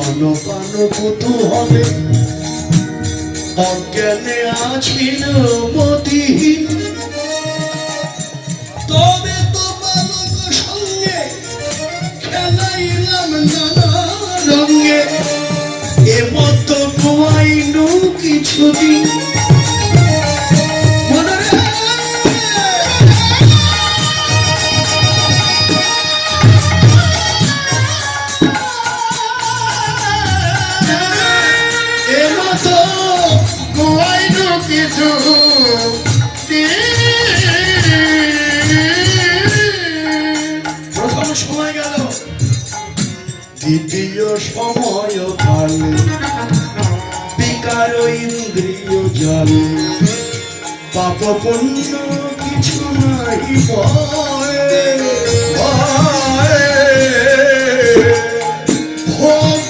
স্তনপান কুতু হবে। অজ্ঞানে আছিল মতিহীন। তবে তো বালক সঙ্গে খেলাইলাম নানা রঙে। এমত ঘুমাইনু কিছুদিন সময় কালে, বিকার ইন্দ্রিয় জালে। পাপ পুণ্য কিছু নাই ভোগ,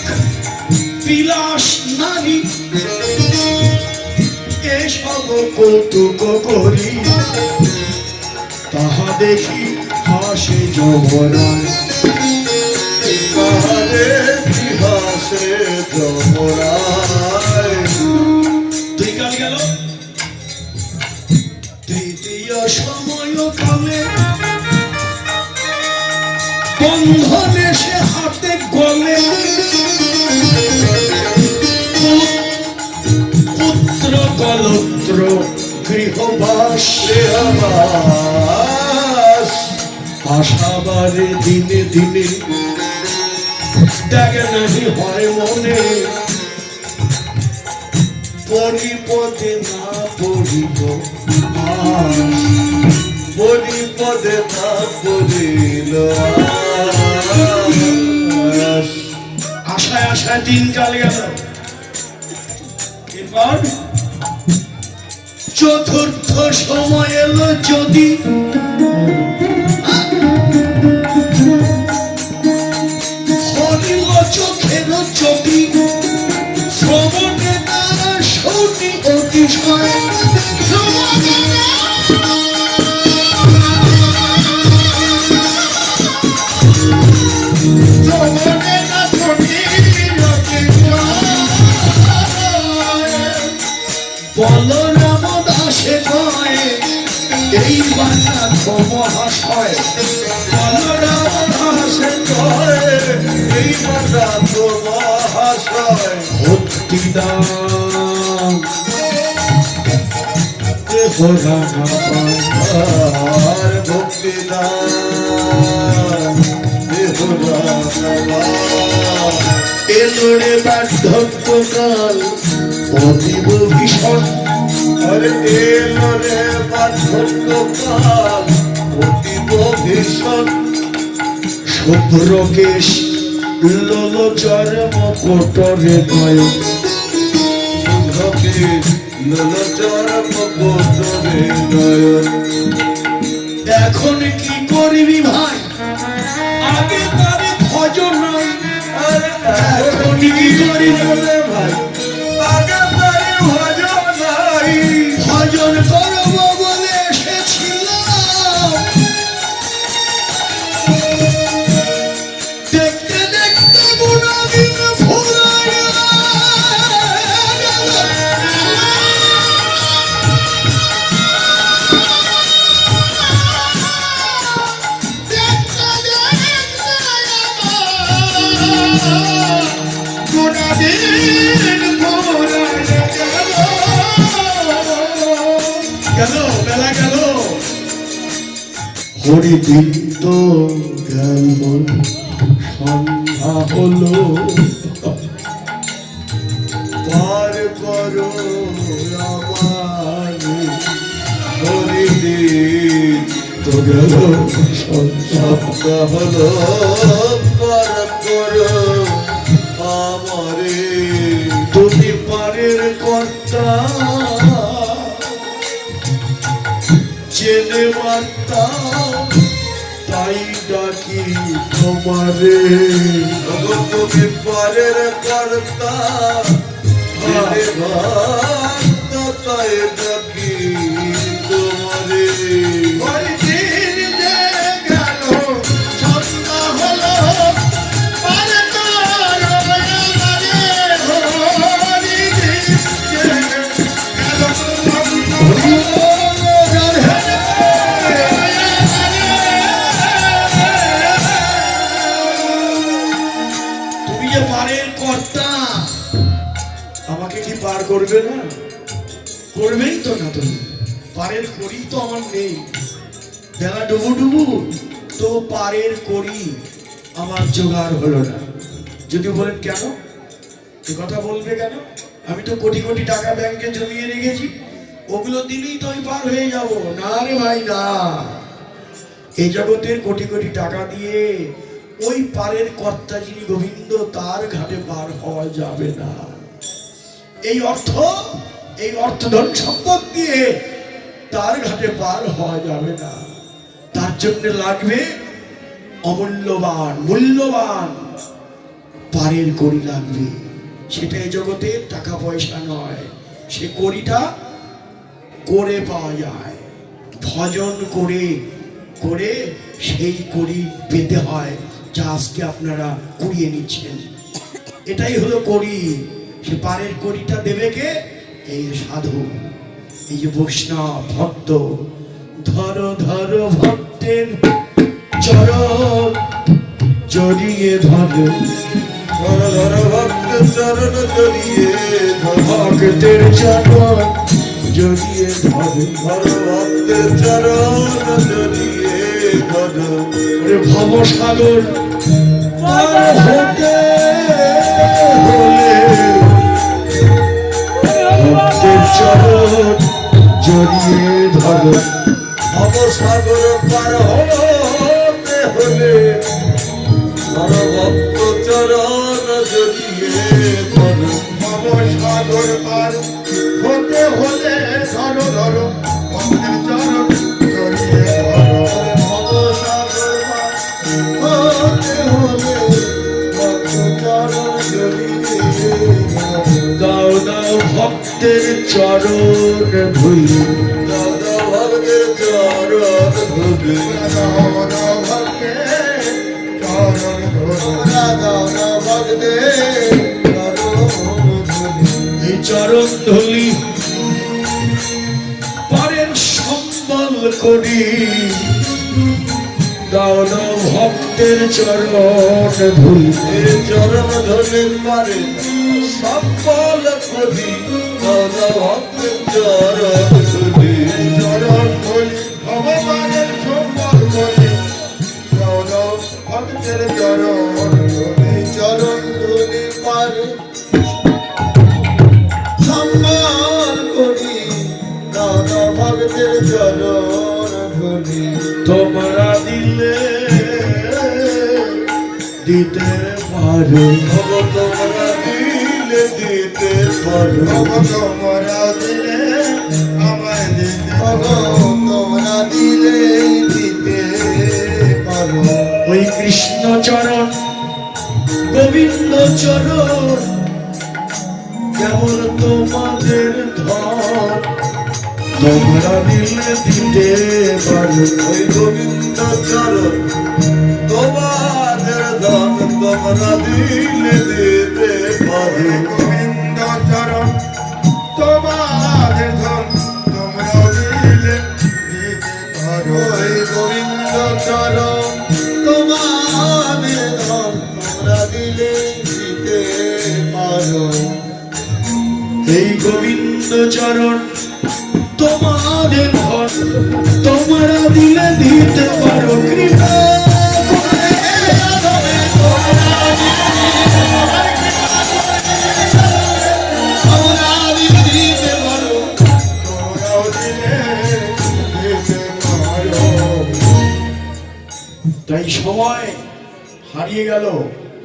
বিলাস নারী এসব কৌতুক করি। তাহা দেখি হাসে যমরায় গৃহবাস গৃহবাস আশাবারে দিনে দিনে দেখে নাহি হয় মনে পরিপদে না পড়িব পরিপদে না পড়িল আশায় আশায় দিন কাল এরপর চতুর্থ সময় এলো যদি। হরিল চোখের চটি শ্রবণে তারা সৌটি অতিশয়। এই বাংলা মহাশয় এই বাংলা মহাশয় ভক্তি দাম ভক্তি দাম এলোরে বার্ধক্য অতীব ভীষণ শুভ্র কেশ লোলচর মকটরে নয় শুভ্র কেশ লোলচর মকটরে নয়ন এখন কি করবি ভাই? আগে তারে ভজন নাই এখন কি করি ভাই? আগে হরিবৃত্ত গেল। সন্ধ্যা হলো। পার করো হরিবৃত্ত গেল সন্ধ্যা হলো। জেনে মারতাম তাই ডাকি তোমারে। তুমি পারের কর্তা তাই ডাকি তোমারে। যে পারের কর্তা। আমাকে কি পার করবে না? করবেই তো না তুমি। পারের করি তো আমার নেই। বেলা ডুবু ডুবু তো পারের করি আমার জোগাড় হলো না। যদি বলেন কেন? এ কথা বলবে কেন? আমি তো কোটি কোটি টাকা ব্যাংকে জমিয়ে রেখেছি। ওগুলো দিলেই তো আমি পার হয়ে যাব। না রে ভাই, না। এই জগতের কোটি কোটি টাকা দিয়ে ওই পারের কর্তা যিনি গোবিন্দ, তার ঘাটে পার হওয়া যাবে না। এই অর্থ এই অর্থ ধন সম্পদ দিয়ে তার ঘাটে পার হওয়া যাবে না। তার জন্য লাগবে অমূল্যবান, মূল্যবান পারের করি লাগবে। সেটা এই জগতে টাকা পয়সা নয়, সে করিটা করে পাওয়া যায়। ভজন করে করে সেই করি পেতে হয়। যা আজকে আপনারা কুড়িয়ে নিচ্ছেন। এটাই হলো করি। সে পারের করিটা দেবে কে? এই সাধু, এই যে বৈষ্ণব ভক্ত। ধরো ধরো ভক্তের চরণ জড়িয়ে ধরো। ধর ধর ভক্ত চরণ জড়িয়ে ভক্তের চরণ জড়িয়ে ধরো, ধর ভক্তের চরণ জড়িয়ে ভবসাগর পার হতে হলে ভক্তের চরণ জড়িয়ে ধরো। ভবসাগর হতে হলে ভক্ত চরণ জড়িয়ে ধর দাও দাও ভক্তের চরণ ভক্তের চরণ ধুবে। রাধা ভক্তের চরণ এই চরণ ধুলি পরের সম্বল করি। দাও দাও ভক্তের চরণ ধুলি এই চরণ ধরে পারে সকল দাদা ভক্তের চরণ। দিতে পারো। তোমরা দিলে দিতে পারো তোমরা দিলে তোমরা দিলে দিতে পারো ওই কৃষ্ণ চরণ, গোবিন্দ চরণ, কেবল তোমাদের ধন। তোমরা দিলে দিতে পারো। ওই গোবিন্দ চরণ তোমাদের ধন তোমরা দিলে দিতে পারো গোবিন্দ চরণ তোমাদের ধন তোমরা দিলে দিতে পারো গোবিন্দ চরণ তোমাদের ধন তোমরা দিলে দিতে পারো। এই গোবিন্দ চরণ তোমাদের তোমরা দিলে দিতে পারো। পারো